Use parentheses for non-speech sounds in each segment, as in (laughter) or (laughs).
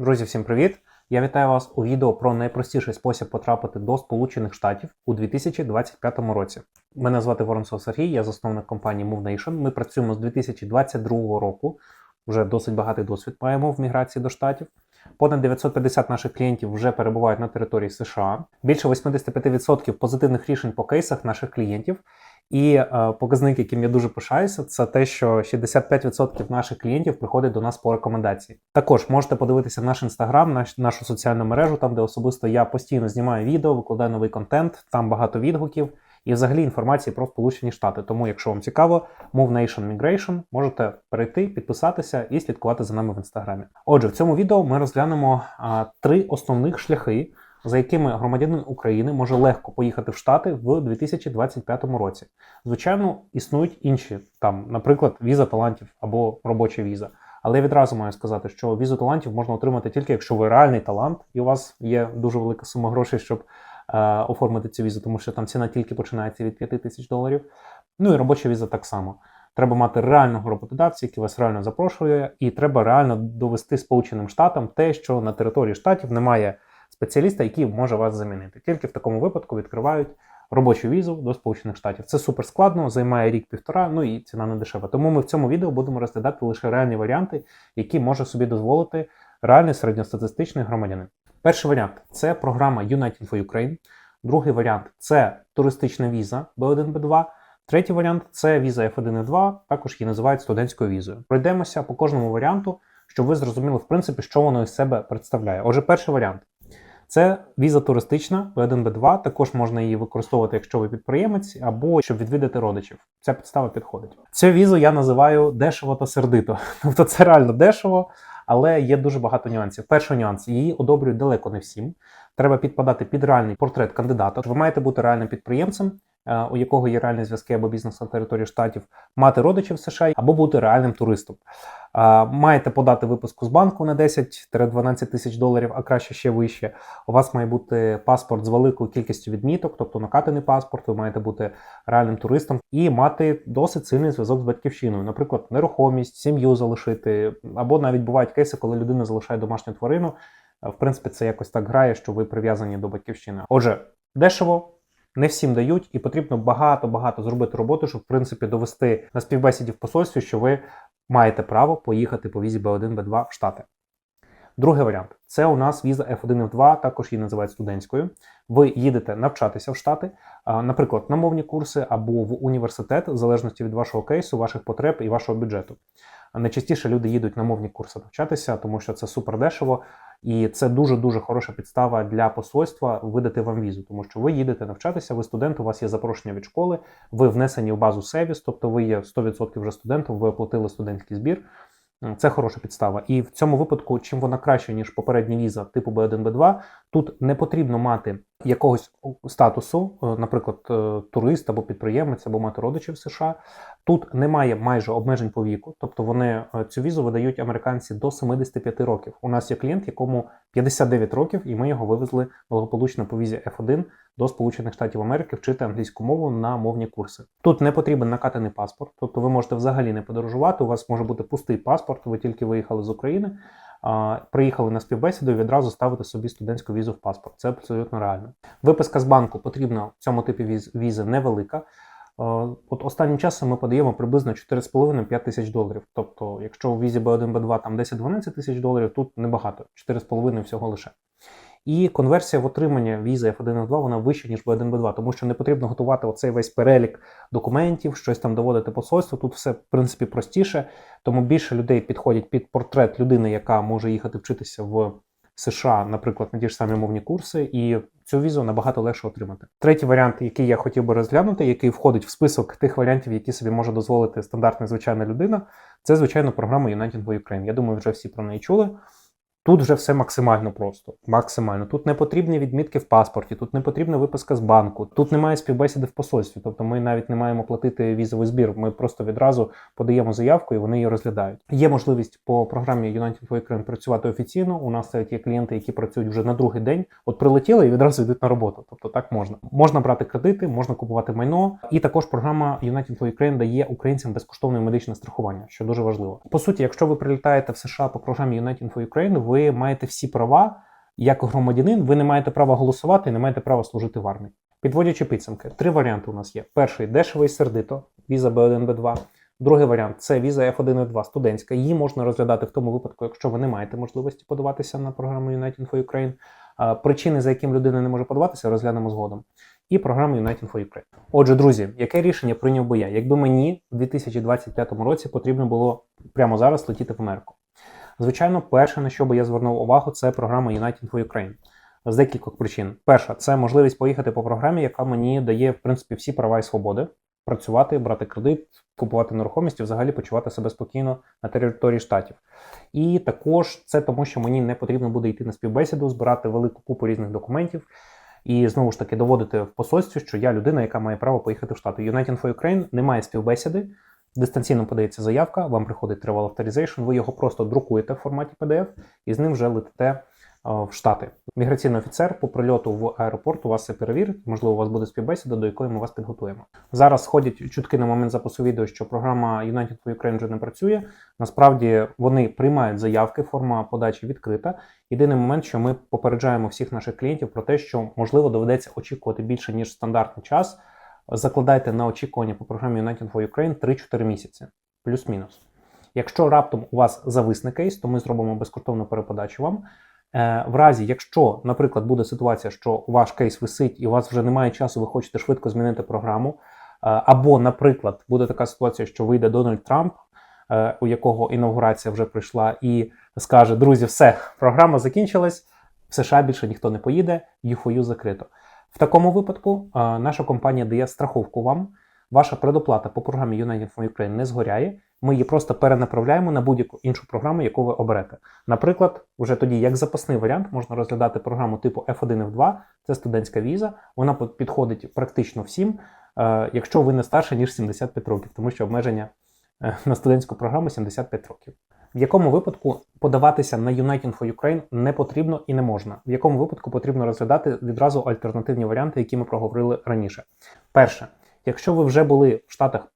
Друзі, всім привіт! Я вітаю вас у відео про найпростіший спосіб потрапити до Сполучених Штатів у 2025 році. Мене звати Воронцов Сергій, я засновник компанії Move Nation. Ми працюємо з 2022 року. Вже досить багатий досвід маємо в міграції до штатів. Понад 950 наших клієнтів вже перебувають на території США. Більше 85% позитивних рішень по кейсах наших клієнтів. І е, показник, яким я дуже пишаюся, це те, що 65% наших клієнтів приходять до нас по рекомендації. Також можете подивитися наш інстаграм, наш, нашу соціальну мережу, там де особисто я постійно знімаю відео, викладаю новий контент, там багато відгуків і взагалі інформації про Сполучені Штати. Тому, якщо вам цікаво, Move Nation Migration, можете перейти, підписатися і слідкувати за нами в інстаграмі. Отже, в цьому відео ми розглянемо а, три основних шляхи за якими громадянин України може легко поїхати в Штати в 2025 році. Звичайно, існують інші там, наприклад, віза талантів або робоча віза. Але я відразу маю сказати, що візу талантів можна отримати тільки якщо ви реальний талант, і у вас є дуже велика сума грошей, щоб е, оформити цю візу, тому що там ціна тільки починається від 5 тисяч доларів. Ну і робоча віза так само. Треба мати реального роботодавця, який вас реально запрошує, і треба реально довести Сполученим Штатам те, що на території штатів немає спеціаліста, який може вас замінити. Тільки в такому випадку відкривають робочу візу до Сполучених Штатів. Це супер складно, займає рік-півтора, ну і ціна не дешева. Тому ми в цьому відео будемо розглядати лише реальні варіанти, які може собі дозволити реальний середньостатистичний громадянин. Перший варіант це програма United for Ukraine. Другий варіант це туристична віза B1, B2. Третій варіант це віза F1 і 2, також її називають студентською візою. Пройдемося по кожному варіанту, щоб ви зрозуміли, в принципі, що воно із себе представляє. Отже, перший варіант це віза туристична B1, B2, також можна її використовувати, якщо ви підприємець, або щоб відвідати родичів. Ця підстава підходить. Цю візу я називаю дешево та сердито. (laughs) Тобто це реально дешево, але є дуже багато нюансів. Перший нюанс її одобрюють далеко не всім. Треба підпадати під реальний портрет кандидата. Ви маєте бути реальним підприємцем, у якого є реальні зв'язки або бізнес на території штатів, мати родичів в США або бути реальним туристом. Е, маєте подати випуску з банку на 10-12 тисяч доларів, а краще ще вище. У вас має бути паспорт з великою кількістю відміток, тобто накатаний паспорт, ви маєте бути реальним туристом і мати досить сильний зв'язок з батьківщиною, наприклад, нерухомість, сім'ю залишити, або навіть бувають кейси, коли людина залишає домашню тварину. Е, в принципі, це якось так грає, що ви прив'язані до батьківщини. Отже, дешево не всім дають, і потрібно багато-багато зробити роботу, щоб в принципі довести на співбесіді в посольстві, що ви маєте право поїхати по візі B1, B2 в Штати. Другий варіант це у нас віза F1 F2, також її називають студентською. Ви їдете навчатися в Штати, наприклад, на мовні курси або в університет, в залежності від вашого кейсу, ваших потреб і вашого бюджету. Найчастіше люди їдуть на мовні курси навчатися, тому що це супер дешево. І це дуже дуже хороша підстава для посольства видати вам візу, тому що ви їдете навчатися, ви студент, у вас є запрошення від школи, ви внесені в базу Севіс, тобто ви є 100% вже студентом, ви оплатили студентський збір. Це хороша підстава. І в цьому випадку, чим вона краще, ніж попередня віза типу B1, B2, тут не потрібно мати якогось статусу, е, наприклад, е, турист або підприємець, або мати родичів в США. Тут немає майже обмежень по віку, тобто вони е, цю візу видають американці до 75 років. У нас є клієнт, якому 59 років, і ми його вивезли благополучно по візі F1 до Сполучених Штатів Америки вчити англійську мову на мовні курси. Тут не потрібен накатаний паспорт, тобто ви можете взагалі не подорожувати. У вас може бути пустий паспорт, ви тільки виїхали з України. Приїхали на співбесіду і відразу ставити собі студентську візу в паспорт. Це абсолютно реально. Виписка з банку потрібна в цьому типі візи невелика. От останнім часом ми подаємо приблизно 4,5-5 тисяч доларів. Тобто, якщо у візі B1, B2 там 10-12 тисяч доларів, тут небагато, 4,5 всього лише. І конверсія в отримання візи F1 F2 вона вища, ніж B1 B2, тому що не потрібно готувати оцей весь перелік документів, щось там доводити посольство. Тут все в принципі простіше, тому більше людей підходять під портрет людини, яка може їхати вчитися в США, наприклад, на ті ж самі мовні курси, і цю візу набагато легше отримати. Третій варіант, який я хотів би розглянути, який входить в список тих варіантів, які собі може дозволити стандартна звичайна людина, це звичайно програма United for Ukraine. Я думаю, вже всі про неї чули. Тут вже все максимально просто. Максимально. Тут не потрібні відмітки в паспорті, тут не потрібна виписка з банку, тут немає співбесіди в посольстві. Тобто ми навіть не маємо платити візовий збір. Ми просто відразу подаємо заявку і вони її розглядають. Є можливість по програмі United for Ukraine працювати офіційно. У нас є клієнти, які працюють вже на другий день. От прилетіли і відразу йдуть на роботу. Тобто так можна. Можна брати кредити, можна купувати майно. І також програма United for Ukraine дає українцям безкоштовне медичне страхування, що дуже важливо. По суті, якщо ви прилітаєте в США по програмі United for Ukraine, ви ви маєте всі права як громадянин, ви не маєте права голосувати і не маєте права служити в армії. Підводячи підсумки, три варіанти у нас є: перший дешево і сердито, віза B1, B2. Другий варіант це віза F1 2 студентська. Її можна розглядати в тому випадку, якщо ви не маєте можливості подаватися на програму United for Ukraine. Причини, за яким людина не може подаватися, розглянемо згодом. І програму United for Ukraine. Отже, друзі, яке рішення прийняв би я? Якби мені в 2025 році потрібно було прямо зараз летіти в Америку? Звичайно, перше, на що би я звернув увагу, це програма United for Ukraine. З декількох причин. Перша це можливість поїхати по програмі, яка мені дає в принципі всі права і свободи працювати, брати кредит, купувати нерухомість і взагалі почувати себе спокійно на території штатів. І також це тому, що мені не потрібно буде йти на співбесіду, збирати велику купу різних документів. І знову ж таки доводити в посольстві, що я людина, яка має право поїхати в Штати. United for Ukraine немає співбесіди, дистанційно подається заявка, вам приходить Travel Authorization, ви його просто друкуєте в форматі PDF і з ним вже летите е, в Штати. Міграційний офіцер по прильоту в аеропорт у вас це перевірить. Можливо, у вас буде співбесіда, до якої ми вас підготуємо. Зараз ходять чутки на момент запису відео, що програма United for Ukraine вже не працює. Насправді вони приймають заявки, форма подачі відкрита. Єдиний момент, що ми попереджаємо всіх наших клієнтів про те, що можливо доведеться очікувати більше ніж стандартний час. Закладайте на очікування по програмі United for Ukraine 3-4 місяці, плюс-мінус. Якщо раптом у вас зависне кейс, то ми зробимо безкоштовну переподачу вам. Е, В разі, якщо, наприклад, буде ситуація, що ваш кейс висить і у вас вже немає часу, ви хочете швидко змінити програму. е, Або, наприклад, буде така ситуація, що вийде Дональд Трамп, е, у якого інаугурація вже прийшла, і скаже: друзі, все, програма закінчилась, в США більше ніхто не поїде, UFOU закрито. В такому випадку наша компанія дає страховку вам. Ваша предоплата по програмі United for Ukraine не згоряє. Ми її просто перенаправляємо на будь-яку іншу програму, яку ви оберете. Наприклад, вже тоді, як запасний варіант, можна розглядати програму типу F1 F2, це студентська віза. Вона підходить практично всім, е, якщо ви не старше ніж 75 років, тому що обмеження е, на студентську програму 75 років. В якому випадку подаватися на United for Ukraine не потрібно і не можна. В якому випадку потрібно розглядати відразу альтернативні варіанти, які ми проговорили раніше. Перше, якщо ви вже були в Штатах е,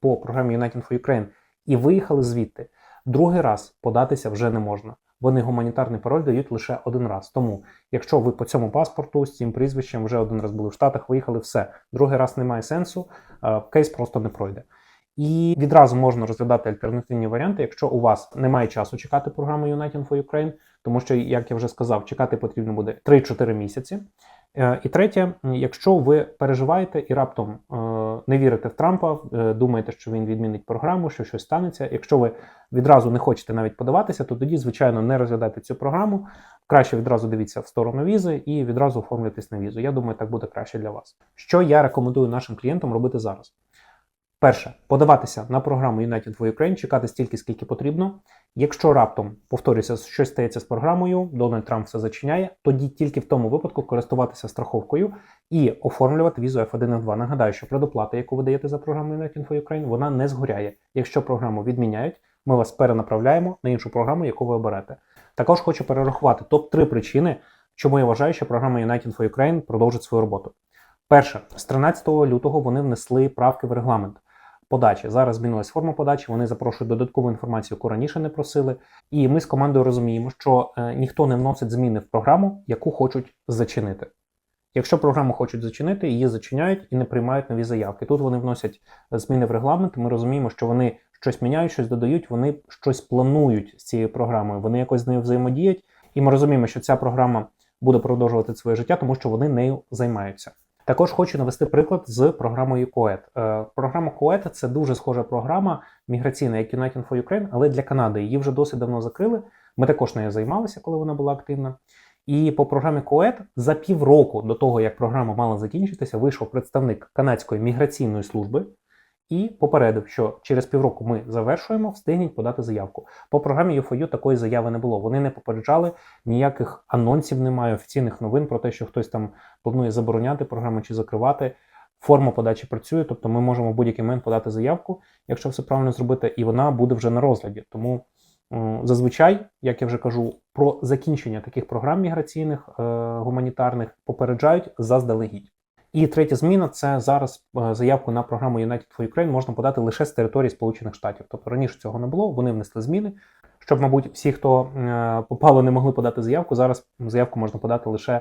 по програмі United for Ukraine і виїхали звідти, другий раз податися вже не можна. Вони гуманітарний пароль дають лише один раз. Тому, якщо ви по цьому паспорту з цим прізвищем вже один раз були в Штатах, виїхали все, другий раз немає сенсу, е, кейс просто не пройде. І відразу можна розглядати альтернативні варіанти, якщо у вас немає часу чекати програму United for Ukraine, тому що, як я вже сказав, чекати потрібно буде 3-4 місяці. Е, І третє, якщо ви переживаєте і раптом е, не вірите в Трампа, е, думаєте, що він відмінить програму, що щось станеться. Якщо ви відразу не хочете навіть подаватися, то тоді, звичайно, не розглядайте цю програму. Краще відразу дивіться в сторону візи і відразу оформлюйтесь на візу. Я думаю, так буде краще для вас. Що я рекомендую нашим клієнтам робити зараз? Перше, подаватися на програму United for Ukraine, чекати стільки, скільки потрібно. Якщо раптом, повторюся, щось стається з програмою, Дональд Трамп все зачиняє, тоді тільки в тому випадку користуватися страховкою і оформлювати візу F1 F2. Нагадаю, що предоплата, яку ви даєте за програму United for Ukraine, вона не згоряє. Якщо програму відміняють, ми вас перенаправляємо на іншу програму, яку ви оберете. Також хочу перерахувати топ-3 причини, чому я вважаю, що програма United for Ukraine продовжить свою роботу. Перше, з 13 лютого вони внесли правки в регламент подачі. Зараз змінилась форма подачі. Вони запрошують додаткову інформацію, яку раніше не просили. І ми з командою розуміємо, що е, ніхто не вносить зміни в програму, яку хочуть зачинити. Якщо програму хочуть зачинити, її зачиняють і не приймають нові заявки. Тут вони вносять зміни в регламент. Ми розуміємо, що вони щось міняють, щось додають, вони щось планують з цією програмою, вони якось з нею взаємодіють. І ми розуміємо, що ця програма буде продовжувати своє життя, тому що вони нею займаються. Також хочу навести приклад з програмою COET. Е, Програма COET – це дуже схожа програма міграційна, як United for Ukraine, але для Канади. Її вже досить давно закрили. Ми також нею займалися, коли вона була активна. І по програмі COET за півроку до того, як програма мала закінчитися, вийшов представник канадської міграційної служби і попередив, що через півроку ми завершуємо, встигніть подати заявку. По програмі UFOU такої заяви не було. Вони не попереджали, ніяких анонсів немає, офіційних новин про те, що хтось там планує забороняти програму чи закривати. Форма подачі працює, тобто ми можемо в будь-який момент подати заявку, якщо все правильно зробити, і вона буде вже на розгляді. Тому зазвичай, як я вже кажу, про закінчення таких програм міграційних е, гуманітарних попереджають заздалегідь. І третя зміна це зараз е, заявку на програму United for Ukraine можна подати лише з території Сполучених Штатів. Тобто раніше цього не було, вони внесли зміни, Щоб, мабуть, всі, хто е, попало, не могли подати заявку. Зараз заявку можна подати лише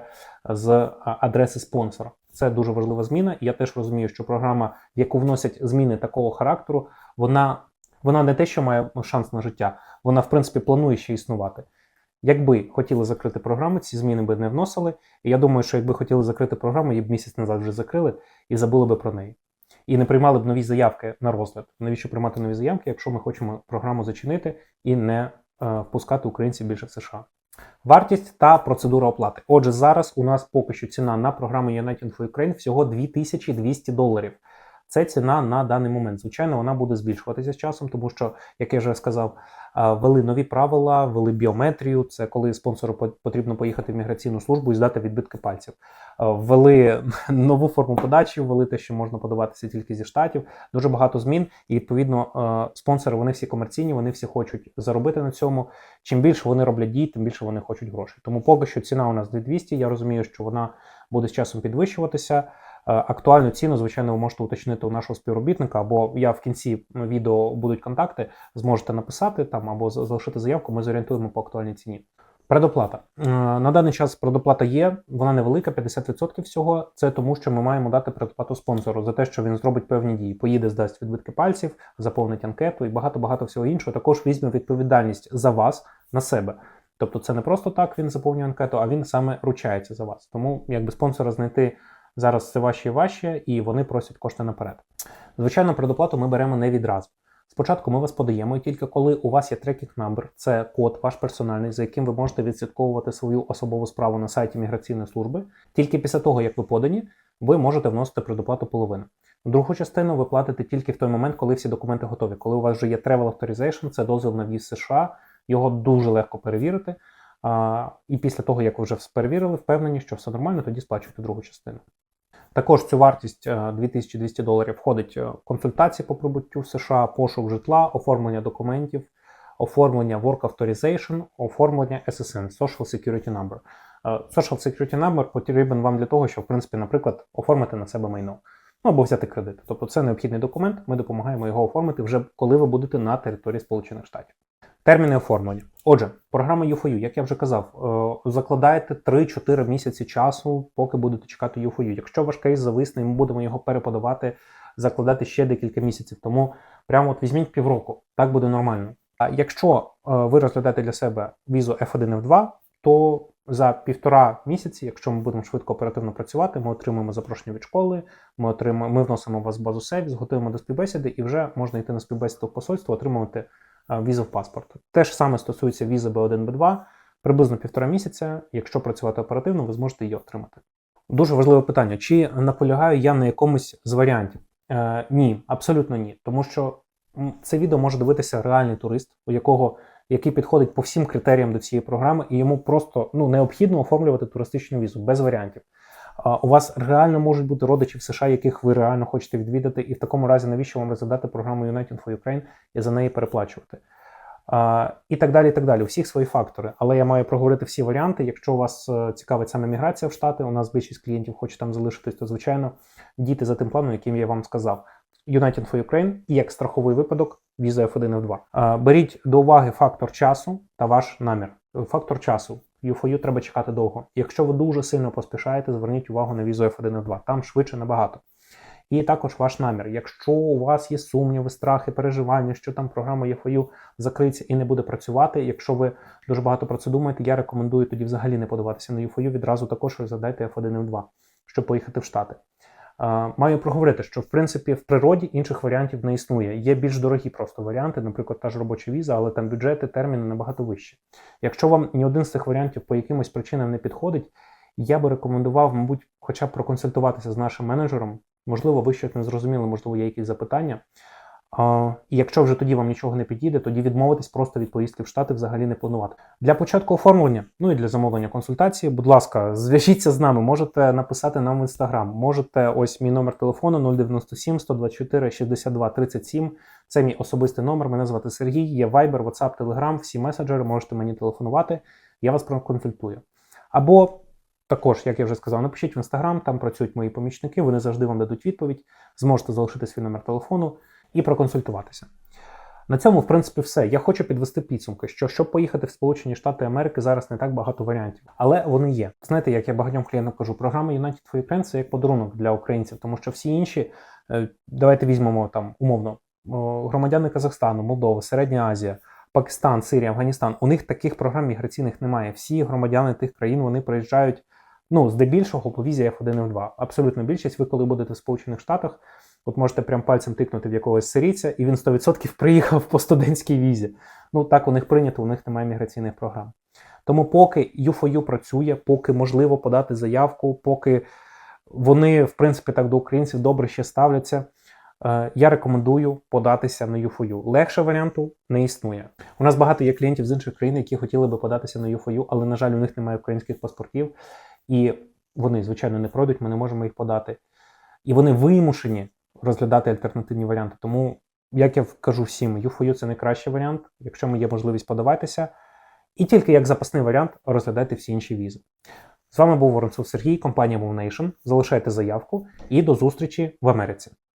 з адреси спонсора. Це дуже важлива зміна. Я теж розумію, що програма, в яку вносять зміни такого характеру, вона, вона не те, що має шанс на життя, вона в принципі планує ще існувати. Якби хотіли закрити програму, ці зміни би не вносили. І я думаю, що якби хотіли закрити програму, її б місяць назад вже закрили і забули би про неї. І не приймали б нові заявки на розгляд. Навіщо приймати нові заявки, якщо ми хочемо програму зачинити і не е, впускати українців більше в США? Вартість та процедура оплати. Отже, зараз у нас поки що ціна на програму United for Ukraine всього 2200 доларів. Це ціна на даний момент. Звичайно, вона буде збільшуватися з часом, тому що, як я вже сказав, ввели нові правила, ввели біометрію. Це коли спонсору по- потрібно поїхати в міграційну службу і здати відбитки пальців. Ввели (laughs) нову форму подачі, ввели те, що можна подаватися тільки зі штатів. Дуже багато змін, і відповідно спонсори вони всі комерційні, вони всі хочуть заробити на цьому. Чим більше вони роблять дій, тим більше вони хочуть грошей. Тому поки що ціна у нас 2200, Я розумію, що вона буде з часом підвищуватися. Е, Актуальну ціну, звичайно, ви можете уточнити у нашого співробітника, або я в кінці відео будуть контакти, зможете написати там або залишити заявку. Ми зорієнтуємо по актуальній ціні. Предоплата Е, на даний час предоплата є, вона невелика, 50% всього. Це тому, що ми маємо дати предоплату спонсору за те, що він зробить певні дії. Поїде, здасть відбитки пальців, заповнить анкету і багато багато всього іншого. Також візьме відповідальність за вас на себе. Тобто, це не просто так він заповнює анкету, а він саме ручається за вас. Тому якби спонсора знайти зараз це важче і важче, і вони просять кошти наперед. Звичайно, предоплату ми беремо не відразу. Спочатку ми вас подаємо, і тільки коли у вас є трекінг number, це код ваш персональний, за яким ви можете відслідковувати свою особову справу на сайті міграційної служби. Тільки після того, як ви подані, ви можете вносити предоплату половини. Другу частину ви платите тільки в той момент, коли всі документи готові. Коли у вас вже є Travel Authorization, це дозвіл на в'їзд США, його дуже легко перевірити. А, і після того, як ви вже перевірили, впевнені, що все нормально, тоді сплачуєте другу частину. Також цю вартість е, 2200 доларів входить е, консультації по прибуттю в США, пошук житла, оформлення документів, оформлення Work Authorization, оформлення SSN, Social Security Number. Е, Social Security Number потрібен вам для того, щоб, в принципі, наприклад, оформити на себе майно. Ну або взяти кредит. Тобто це необхідний документ, ми допомагаємо його оформити вже коли ви будете на території Сполучених Штатів. Терміни оформлення. Отже, програма UFOU, як я вже казав, е, закладаєте 3-4 місяці часу, поки будете чекати UFOU. Якщо ваш кейс зависне, ми будемо його переподавати, закладати ще декілька місяців. Тому прямо от візьміть півроку, так буде нормально. А якщо е, ви розглядаєте для себе візу F1 F2, то за півтора місяці, якщо ми будемо швидко оперативно працювати, ми отримуємо запрошення від школи, ми отримуємо, ми вносимо вас в базу сервіс, готуємо до співбесіди, і вже можна йти на співбесіду в посольство, отримувати е, візу в паспорт. Те ж саме стосується візи B1, B2, приблизно півтора місяця. Якщо працювати оперативно, ви зможете її отримати. Дуже важливе питання: чи наполягаю я на якомусь з варіантів? Е, ні, абсолютно ні. Тому що це відео може дивитися реальний турист, у якого який підходить по всім критеріям до цієї програми, і йому просто ну необхідно оформлювати туристичну візу без варіантів. У вас реально можуть бути родичі в США, яких ви реально хочете відвідати, і в такому разі навіщо вам розглядати програму United for Ukraine і за неї переплачувати? І так далі. і так далі. У всіх свої фактори. Але я маю проговорити всі варіанти. Якщо вас е, цікавить саме міграція в Штати, у нас більшість клієнтів хоче там залишитись, то звичайно дійте за тим планом, яким я вам сказав. United for Ukraine і як страховий випадок віза F1 F2. А, Беріть до уваги фактор часу та ваш намір. Фактор часу. UFOU треба чекати довго. Якщо ви дуже сильно поспішаєте, зверніть увагу на візу F1 F2. Там швидше набагато. І також ваш намір. Якщо у вас є сумніви, страхи, переживання, що там програма UFOU закриється і не буде працювати. Якщо ви дуже багато про це думаєте, я рекомендую тоді взагалі не подаватися на UFOU, відразу також розглядайте F1 F2, щоб поїхати в Штати. Маю проговорити, що в принципі в природі інших варіантів не існує. Є більш дорогі просто варіанти, наприклад, та ж робоча віза, але там бюджети, терміни набагато вищі. Якщо вам ні один з цих варіантів по якимось причинам не підходить, я би рекомендував, мабуть, хоча б проконсультуватися з нашим менеджером. Можливо, ви щось не зрозуміли, можливо, є якісь запитання. І якщо вже тоді вам нічого не підійде, тоді відмовитись просто від поїздки в Штати взагалі не планувати. Для початку оформлення, ну і для замовлення консультації, будь ласка, зв'яжіться з нами, можете написати нам в інстаграм. Можете ось мій номер телефону 097 124 62 37. Це мій особистий номер. Мене звати Сергій. Є Viber, WhatsApp, Telegram, всі меседжери, можете мені телефонувати. Я вас проконсультую. Або також, як я вже сказав, напишіть в інстаграм, там працюють мої помічники, вони завжди вам дадуть відповідь. Зможете залишити свій номер телефону і проконсультуватися. На цьому, в принципі, все. Я хочу підвести підсумки, що щоб поїхати в Сполучені Штати Америки, зараз не так багато варіантів, але вони є. Знаєте, як я багатьом клієнтам кажу, програма United for Ukraine – це як подарунок для українців, тому що всі інші, е, давайте візьмемо там умовно громадяни Казахстану, Молдови, Середня Азія. Пакистан, Сирія, Афганістан. У них таких програм міграційних немає. Всі громадяни тих країн вони приїжджають ну, здебільшого по візі F1 і F2. Абсолютно більшість. Ви коли будете в Сполучених Штатах, от можете прям пальцем тикнути в якогось сирійця, і він 100% приїхав по студентській візі. Ну так у них прийнято, у них немає міграційних програм. Тому поки U4U працює, поки можливо подати заявку, поки вони, в принципі, так до українців добре ще ставляться. е, Я рекомендую податися на U4U. Легше варіанту не існує. У нас багато є клієнтів з інших країн, які хотіли би податися на U4U, але, на жаль, у них немає українських паспортів, і вони, звичайно, не пройдуть, ми не можемо їх подати. І вони вимушені розглядати альтернативні варіанти. Тому, як я кажу всім, U4U – це найкращий варіант. Якщо ми є можливість подаватися. і тільки як запасний варіант розглядайте всі інші візи. З вами був Воронцов Сергій, компанія MoveNation. Залишайте заявку і до зустрічі в Америці.